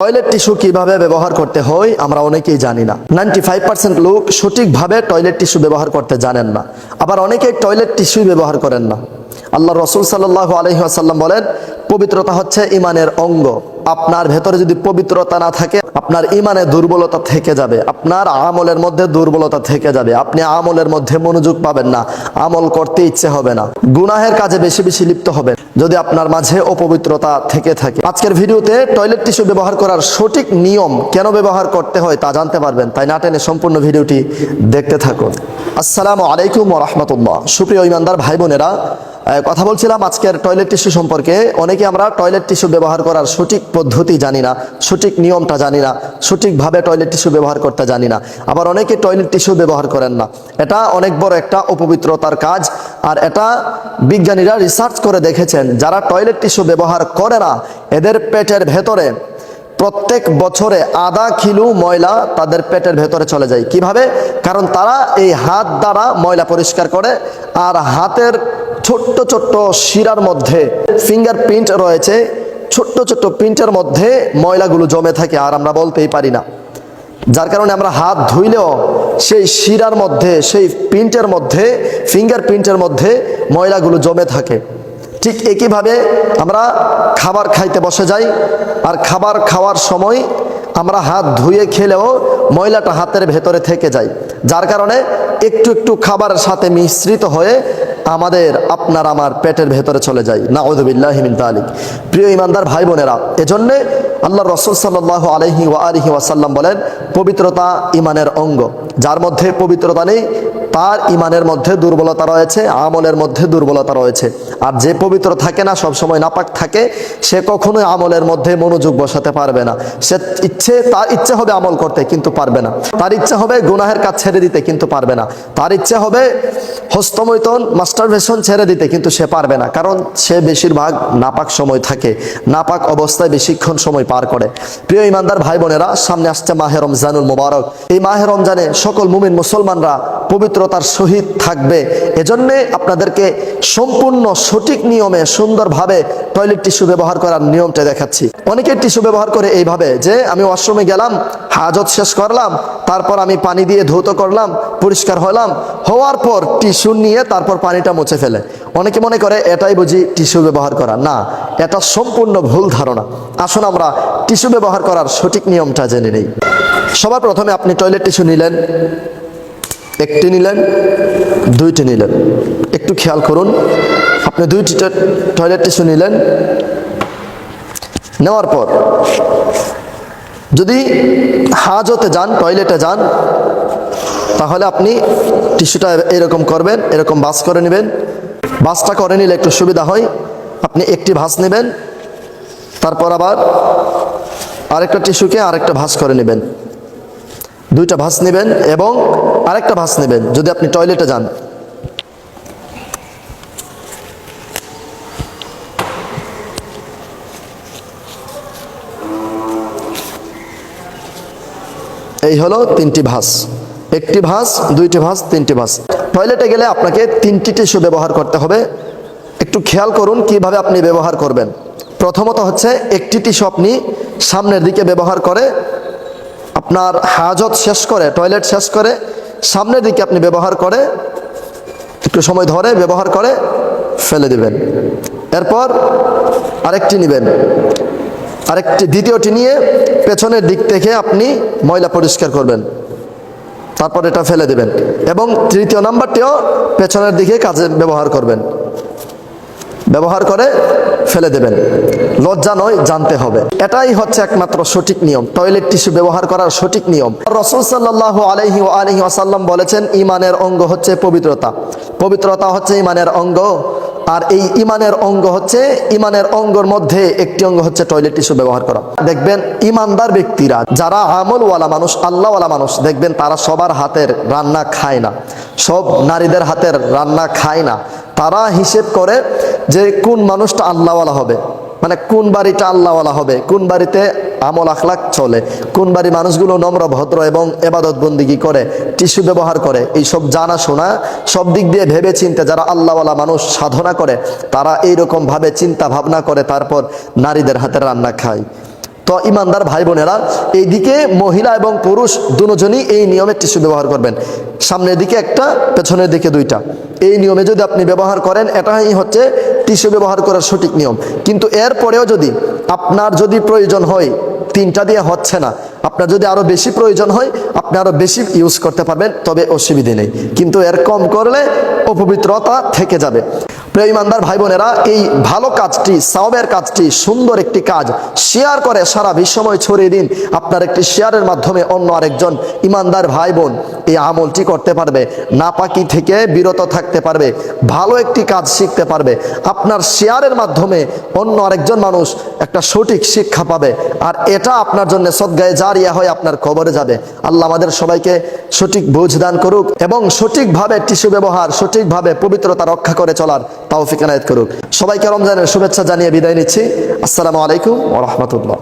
Toilet tissue কীভাবে ব্যবহার করতে হয়, আমরা অনেকেই জানি না। নাইনটি ফাইভ পার্সেন্ট লোক সঠিকভাবে টয়লেট টিস্যু ব্যবহার করতে জানেন না। আবার অনেকেই টয়লেট টিস্যুই ব্যবহার করেন না। আল্লাহ রসুল সাল্লাহ আলহিহাসাল্লাম বলেন, পবিত্রতা হচ্ছে ইমানের অঙ্গ। আপনার ভেতরে যদি পবিত্রতা না থাকে, আপনার ইমানে দুর্বলতা থেকে যাবে। আপনার আমলের মধ্যে দুর্বলতা থেকে যাবে। আপনি আমলের মধ্যে মনোযোগ পাবেন না। আমল করতে ইচ্ছে হবে না। গুনাহের কাজে বেশি বেশি লিপ্ত হবেন। যদি আপনার মাঝে অপবিত্রতা থেকে থাকে। আজকের ভিডিওতে টয়লেট টিস্যু ব্যবহার করার সঠিক নিয়ম কেন ব্যবহার করতে হয় তা জানতে পারবেন। তাই না টেনে সম্পূর্ণ ভিডিওটি দেখতে থাকুন। আসসালামু আলাইকুম রহমতুল্লাহ। সুপ্রিয় ইমানদার ভাই বোনেরা কথা বলছিলাম আজকের টয়লেট টিস্যু সম্পর্কে। অনেকে আমরা টয়লেট টিস্যু ব্যবহার করার সঠিক পদ্ধতি জানি না, সঠিক নিয়মটা জানি না, সঠিকভাবে টয়লেট টিস্যু ব্যবহার করতে জানি না। আবার অনেকে টয়লেট টিস্যু ব্যবহার করেন না। এটা অনেক বড় একটা অপবিত্রতার কাজ। আর এটা বিজ্ঞানীরা রিসার্চ করে দেখেছেন যারা টয়লেট টিস্যু ব্যবহার করে না, এদের পেটের ভেতরে প্রত্যেক বছরে আধা কিলো ময়লা তাদের পেটের ভেতরে চলে যায়। কীভাবে? কারণ তারা এই হাত দ্বারা ময়লা পরিষ্কার করে আর হাতের ছোট্ট ছোট্ট শিরার মধ্যে ফিঙ্গার প্রিন্ট রয়েছে। ছোট্ট ছোট্ট প্রিন্টের মধ্যে ময়লাগুলো জমে থাকে আর আমরা বলতেই পারি না। যার কারণে আমরা হাত ধুইলেও সেই শিরার মধ্যে, সেই প্রিন্টের মধ্যে ফিঙ্গার প্রিন্টের মধ্যে ময়লাগুলো জমে থাকে। ঠিক একইভাবে আমরা খাবার খাইতে বসে যাই আর খাবার খাওয়ার সময় আমরা হাত ধুয়ে খেলেও ময়লাটা হাতের ভেতরে থেকে যায়। যার কারণে একটু একটু খাবারের সাথে মিশ্রিত হয়ে আমাদের আপনার আমার পেটের ভেতরে চলে যায়। না ওদুবিল্লাহিমিন তালিক। প্রিয় ইমানদার ভাই বোনেরা, এজন্যে আল্লাহ রসুল সাল্লাহ আলহি ওয়া আলহি ওয়াসাল্লাম বলেন, পবিত্রতা ইমানের অঙ্গ। যার মধ্যে পবিত্রতা নেই তার ইমানের মধ্যে দুর্বলতা রয়েছে, আমলের মধ্যে দুর্বলতা রয়েছে। আর যে পবিত্র থাকে না সব সময় নাপাক থাকে, সে কখনোই আমলের মধ্যে মনোযোগ বসাতে পারবে না। সে ইচ্ছে, তার ইচ্ছে হবে আমল করতে, কিন্তু পারবে না। তার ইচ্ছে হবে গুনাহের কাজ ছেড়ে দিতে, কিন্তু পারবে না। তার ইচ্ছে হবে হস্তমৈতন মাস্টারবেশন ছেড়ে দিতে, কিন্তু সে পারবে না। কারণ সে বেশিরভাগ নাপাক সময় থাকে। নাপাক অবস্থায় বেশিক্ষণ সময় পার করে। প্রিয় ইমানদার ভাই বোনেরা সামনে আসছে মাহে রমজানুল মোবারক। এই মাহে রমজানে সকল মুমিন মুসলমানরা পবিত্রতার সহিত থাকবে। এজন্যে আপনাদেরকে সম্পূর্ণ সঠিক নিয়মে সুন্দরভাবে টয়লেট টিস্যু ব্যবহার করার নিয়মটা দেখাচ্ছি। অনেকে টিস্যু ব্যবহার করে এইভাবে যে, আমি ওয়াশরুমে গেলাম, হাজত শেষ করলাম, তারপর আমি পানি দিয়ে ধৌত করলাম, পরিষ্কার হলাম, হওয়ার পর টিস্যু নিয়ে তারপর পানিটা মুছে ফেলে। অনেকে মনে করে, এটাই বুঝি টিস্যু ব্যবহার করা। না, এটা সম্পূর্ণ ভুল ধারণা। আসুন আমরা টিস্যু ব্যবহার করার সঠিক নিয়মটা জেনে নেই। সবার প্রথমে আপনি টয়লেট টিস্যু নিলেন। একটি নিলেন, দুইটি নিলেন। একটু খেয়াল করুন, আপনি দুইটি টয়লেট টিস্যু নিলেন। নেওয়ার পর, যদি হাজতে যান টয়লেটে যান, তাহলে আপনি টিস্যুটা এরকম করবেন, এরকম বাস করে নেবেন। বাসটা করে নিলে একটু সুবিধা হয়, আপনি একটি ভাস নেবেন, তারপর আবার আরেকটা টিস্যুকে আরেকটা ভাঁজ করে নেবেন। দুইটা ভাঁজ নেবেন এবং আরেকটা ভাঁজ নেবেন, যদি আপনি টয়লেটে যান। এই হলো তিনটি ভাঁজ একটি ভাঁজ দুইটি ভাঁজ তিনটি ভাঁজ টয়লেটে গেলে আপনাকে তিনটি টিস্যু ব্যবহার করতে হবে। একটু খেয়াল করুন কীভাবে আপনি ব্যবহার করবেন। প্রথমত হচ্ছে একটি টিস্যু আপনি সামনের দিকে ব্যবহার করে, আপনার হাজত শেষ করে, টয়লেট শেষ করে সামনের দিকে আপনি ব্যবহার করে, একটু সময় ধরে ব্যবহার করে ফেলে দিবেন। এরপর আরেকটি নেবেন। আরেকটি, দ্বিতীয়টি নিয়ে পেছনের দিক থেকে আপনি ময়লা পরিষ্কার করবেন। তারপর এটা ফেলে দেবেন। এবং তৃতীয় নাম্বারটিও পেছনের দিকে কাজে ব্যবহার করবেন। ব্যবহার করে ফেলে দেবেন। লজ্জা নয়, জানতে হবে। এটাই হচ্ছে একমাত্র সঠিক নিয়ম। টয়লেট টিস্যু ব্যবহার করার সঠিক নিয়ম। রসুল সাল্লাহ আলহি আলহি আসাল্লাম বলেছেন, ইমানের অঙ্গ হচ্ছে পবিত্রতা। পবিত্রতা হচ্ছে ইমানের অঙ্গ, আর এই ইমানের অঙ্গ হচ্ছে, ইমানের অঙ্গর মধ্যে একটি অঙ্গ হচ্ছে টয়লেট টিস্যু ব্যবহার করা। দেখবেন, ইমানদার ব্যক্তিরা, যারা আমলওয়ালা মানুষ, আল্লাহওয়ালা মানুষ, দেখবেন তারা সবার হাতের রান্না খায় না। সব নারীদের হাতের রান্না খায় না। তারা হিসেব করে যে কোন মানুষটা আল্লাহওয়ালা হবে। মানে কোন বাড়িটা আল্লাহওয়ালা হবে, কোন বাড়িতে আমল আখলাক চলে, কোন বাড়ি মানুষগুলো নম্র, ভদ্র এবং এবাদত বন্দিগি করে, টিস্যু ব্যবহার করে এই সব জানা শোনা, সব দিক দিয়ে ভেবে চিন্তে যারা আল্লাহওয়ালা মানুষ সাধনা করে, তারা এইরকম ভাবে চিন্তা ভাবনা করে, তারপর নারীদের হাতে রান্না খায়। তো ইমানদার ভাই বোনেরা, এইদিকে মহিলা এবং পুরুষ দুজনই এই নিয়মে টিস্যু ব্যবহার করবেন। সামনের দিকে একটা, পেছনের দিকে দুইটা। এই নিয়মে যদি আপনি ব্যবহার করেন, এটাই হচ্ছে টিস্যু ব্যবহার করার সঠিক নিয়ম। কিন্তু এরপরেও যদি আপনার যদি প্রয়োজন হয়, তিনটা দিয়ে হচ্ছে না। আপনার যদি আরও বেশি প্রয়োজন হয়, আপনি আরও বেশি ইউজ করতে পারবেন, তবে অসুবিধে নেই। কিন্তু এর কম করলে অপবিত্রতা থেকে যাবে। প্রিয় ইমানদার ভাই বোনেরা এই ভালো কাজটি সাওবের কাজটি, সুন্দর একটি কাজ, শেয়ার করে সারা বিশ্বময় ছড়িয়ে দিন। আপনার একটি শেয়ারের মাধ্যমে অন্য আরেকজন ইমানদার ভাই বোন এই আমলটি করতে পারবে, নাপাকি থেকে বিরত থাকতে পারবে, ভালো একটি কাজ শিখতে পারবে। আপনার শেয়ারের মাধ্যমে অন্য আরেকজন মানুষ একটা সঠিক শিক্ষা পাবে, আর এটা আপনার জন্য সদ্গায়ে জারিয়া হয়ে আপনার কবরে যাবে। আল্লাহ আমাদের সবাইকে সঠিক বুঝ দান করুক এবং সঠিকভাবে টিস্যু ব্যবহার, সঠিকভাবে পবিত্রতা রক্ষা করে চলার তাও ফিকানায়ত করুক। সবাইকে রমজানের শুভেচ্ছা জানিয়ে বিদায় নিচ্ছি। আসসালামু আলাইকুম ও রহমতুল্লাহ।